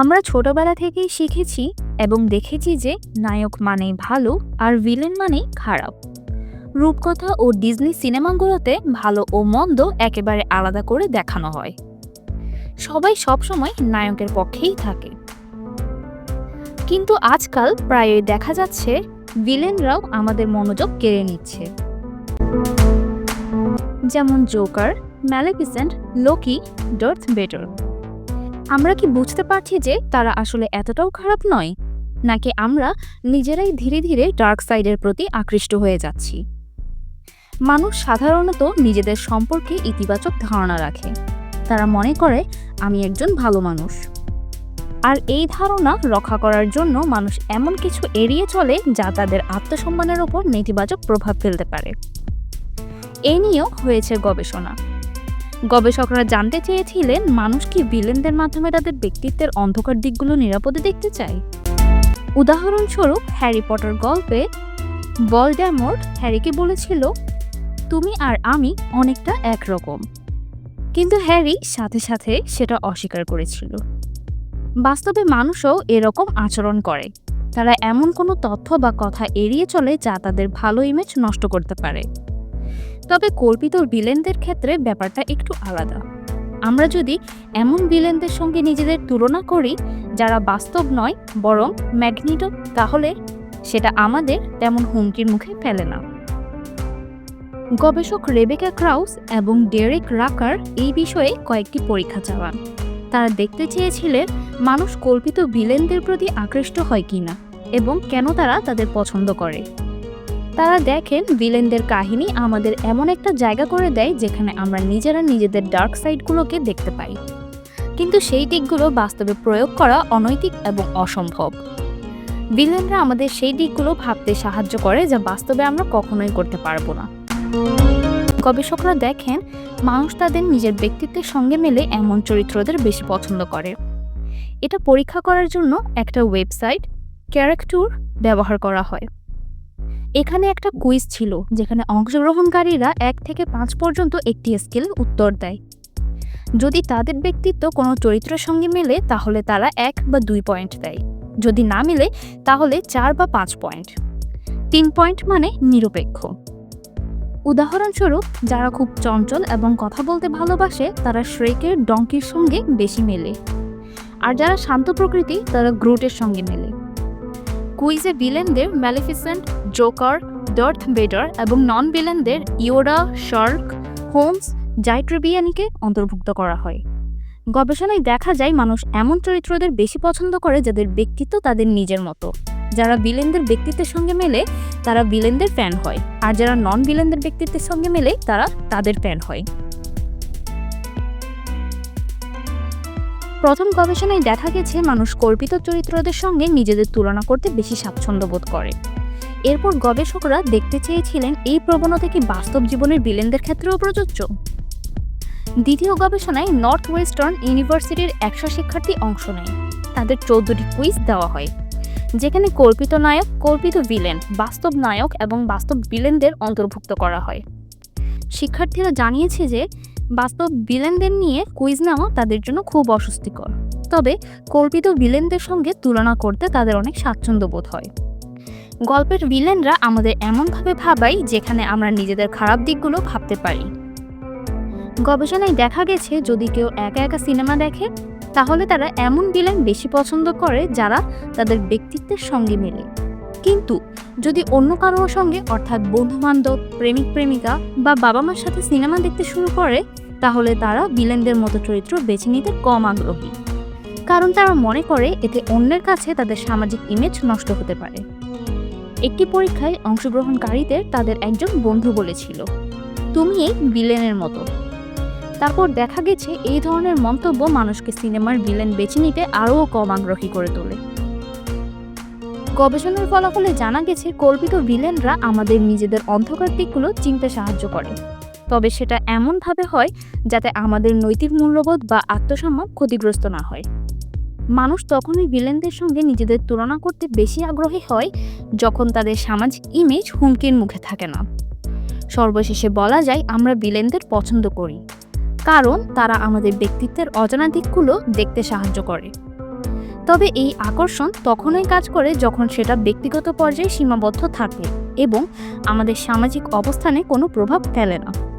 আমরা ছোটবেলা থেকেই শিখেছি এবং দেখেছি যে নায়ক মানেই ভালো আর ভিলেন মানেই খারাপ। রূপকথা ও ডিজনি সিনেমাগুলোতে ভালো ও মন্দ একেবারে আলাদা করে দেখানো হয়। সবাই সবসময় নায়কের পক্ষেই থাকে। কিন্তু আজকাল প্রায়ই দেখা যাচ্ছে ভিলেনরাও আমাদের মনোযোগ কেড়ে নিচ্ছে। যেমন Joker, Maleficent, Loki, Darth Vader. আমরা কি বুঝতে পারছি যে তারা আসলে এতটাও খারাপ নয়? নাকি আমরা নিজেরাই ধীরে ধীরে ডার্ক সাইডের প্রতি আকৃষ্ট হয়ে যাচ্ছি? মানুষ সাধারণত নিজেদের সম্পর্কে ইতিবাচক ধারণা রাখে। তারা মনে করে, আমি একজন ভালো মানুষ। আর এই ধারণা রক্ষা করার জন্য মানুষ এমন কিছু এড়িয়ে চলে যা তাদের আত্মসম্মানের ওপর নেতিবাচক প্রভাব ফেলতে পারে। এ নিয়েও হয়েছে গবেষণা। গবেষকরা জানতে চেয়েছিলেন, মানুষ কি ভিলেনদের মাধ্যমে তাদের ব্যক্তিত্বের অন্ধকার দিকগুলো নিরাপদে দেখতে চায়? উদাহরণস্বরূপ, হ্যারি পটার গল্পে ভলডেমর্ট হ্যারিকে বলেছিল, তুমি আর আমি অনেকটা একরকম। কিন্তু হ্যারি সাথে সাথে সেটা অস্বীকার করেছিল। বাস্তবে মানুষও এরকম আচরণ করে। তারা এমন কোনো তথ্য বা কথা এড়িয়ে চলে যা তাদের ভালো ইমেজ নষ্ট করতে পারে। তবে কল্পিত ভিলেনদের ক্ষেত্রে ব্যাপারটা একটু আলাদা। আমরা যদি এমন ভিলেনদের সঙ্গে নিজেদের তুলনা করি, যারা বাস্তব নয়, বরং ম্যাগনিটো, তাহলে সেটা আমাদের তেমন হুমকির মুখে ফেলে না। গবেষক রেবেকা ক্রাউস এবং ডেরেক রাকার এই বিষয়ে কয়েকটি পরীক্ষা চালান। তারা দেখতে চেয়েছিলেন মানুষ কল্পিত ভিলেনদের প্রতি আকৃষ্ট হয় কিনা এবং কেন তারা তাদের পছন্দ করে। তারা দেখেন ভিলেনদের কাহিনী আমাদের এমন একটা জায়গা করে দেয় যেখানে আমরা নিজেরা নিজেদের ডার্ক সাইডগুলোকে দেখতে পাই। কিন্তু সেই দিকগুলো বাস্তবে প্রয়োগ করা অনৈতিক এবং অসম্ভব। ভিলেনরা আমাদের সেই দিকগুলো ভাবতে সাহায্য করে যা বাস্তবে আমরা কখনোই করতে পারব না। গবেষকরা দেখেন, মানুষ তাদের নিজের ব্যক্তিত্বের সঙ্গে মেলে এমন চরিত্রদের বেশি পছন্দ করে। এটা পরীক্ষা করার জন্য একটা ওয়েবসাইট ক্যারেক্টুর ব্যবহার করা হয়। এখানে একটা কুইজ ছিল, যেখানে অংশগ্রহণকারীরা এক থেকে পাঁচ পর্যন্ত একটি স্কেলে উত্তর দেয়। যদি তাদের ব্যক্তিত্ব কোনো চরিত্রের সঙ্গে মেলে, তাহলে তারা এক বা দুই পয়েন্ট দেয়। যদি না মেলে, তাহলে চার বা পাঁচ পয়েন্ট। তিন পয়েন্ট মানে নিরপেক্ষ। উদাহরণস্বরূপ, যারা খুব চঞ্চল এবং কথা বলতে ভালোবাসে, তারা শ্রেকের ডঙ্কির সঙ্গে বেশি মেলে। আর যারা শান্ত প্রকৃতি, তারা গ্রুটের সঙ্গে মেলে। কুইজে ভিলেনদের ম্যালিফিসেন্ট জোকার ডার্থ বেডার এবং নন ভিলেনদের ইওরা শার্ক হোমস জাইট্রিবিয়ানিকে অন্তর্ভুক্ত করা হয়। গবেষণায় দেখা যায় মানুষ এমন চরিত্রদের বেশি পছন্দ করে যাদের ব্যক্তিত্ব তাদের নিজের মতো। যারা বিলেনদের ব্যক্তিত্বের সঙ্গে মেলে, তারা বিলেনদের ফ্যান হয়। আর যারা নন বিলেনদের ব্যক্তিত্বের সঙ্গে মেলে, তারা তাদের ফ্যান হয়। প্রথম গবেষণায় দেখা গেছে, মানুষ কল্পিত চরিত্রদের সঙ্গে নিজেদের তুলনা করতে বেশি স্বাচ্ছন্দ্য বোধ করে। এরপর গবেষকরা দেখতে চেয়েছিলেন, এই প্রবণতা কি বাস্তব জীবনের বিলেনদের ক্ষেত্রেও প্রযোজ্য? দ্বিতীয় গবেষণায় নর্থ ওয়েস্টার্ন ইউনিভার্সিটির একশো শিক্ষার্থী অংশ নেয়। তাদের চৌদ্দটি কুইজ দেওয়া হয়, যেখানে কল্পিত নায়ক, কল্পিত ভিলেন, বাস্তব নায়ক এবং বাস্তব ভিলেনদের অন্তর্ভুক্ত করা হয়। শিক্ষার্থীরা জানিয়েছে যে বাস্তব ভিলেনদের নিয়ে কুইজ নেওয়া তাদের জন্য খুব অস্বস্তিকর। তবে কল্পিত ভিলেনদের সঙ্গে তুলনা করতে তাদের অনেক স্বাচ্ছন্দ্য বোধ হয়। গল্পের ভিলেনরা আমাদের এমনভাবে ভাবাই যেখানে আমরা নিজেদের খারাপ দিকগুলো ভাবতে পারি। গবেষণায় দেখা গেছে, যদি কেউ একা একা সিনেমা দেখে, তাহলে তারা এমন ভিলেন বেশি পছন্দ করে যারা তাদের ব্যক্তিত্বের সঙ্গে মেলে। কিন্তু যদি অন্য কারোর সঙ্গে, অর্থাৎ বন্ধুবান্ধব, প্রেমিক প্রেমিকা বা বাবা মার সাথে সিনেমা দেখতে শুরু করে, তাহলে তারা ভিলেনদের মতো চরিত্র বেছে নিতে কম আগ্রহী। কারণ তারা মনে করে এতে অন্যের কাছে তাদের সামাজিক ইমেজ নষ্ট হতে পারে। একটি পরীক্ষায় অংশগ্রহণকারীদের তাদের একজন বন্ধু বলেছিল, তুমি এই ভিলেনের মতো। তারপর দেখা গেছে, এই ধরনের মন্তব্য মানুষকে সিনেমার ভিলেন বেছে নিতে আরও কম আগ্রহী করে তোলে। গবেষণার ফলাফলে জানা গেছে, কল্পিত ভিলেনরা আমাদের নিজেদের অন্ধকার দিকগুলো চিনতে সাহায্য করে। তবে সেটা এমনভাবে হয় যাতে আমাদের নৈতিক মূল্যবোধ বা আত্মসম্মান ক্ষতিগ্রস্ত না হয়। মানুষ তখনই ভিলেনদের সঙ্গে নিজেদের তুলনা করতে বেশি আগ্রহী হয় যখন তাদের সামাজিক ইমেজ হুমকির মুখে থাকে না। সর্বশেষে বলা যায়, আমরা ভিলেনদের পছন্দ করি। কারণ তারা আমাদের ব্যক্তিত্বের অজানা দিকগুলো দেখতে সাহায্য করে। তবে এই আকর্ষণ তখনই কাজ করে যখন সেটা ব্যক্তিগত পর্যায়ে সীমাবদ্ধ থাকে এবং আমাদের সামাজিক অবস্থানে কোনো প্রভাব ফেলে না।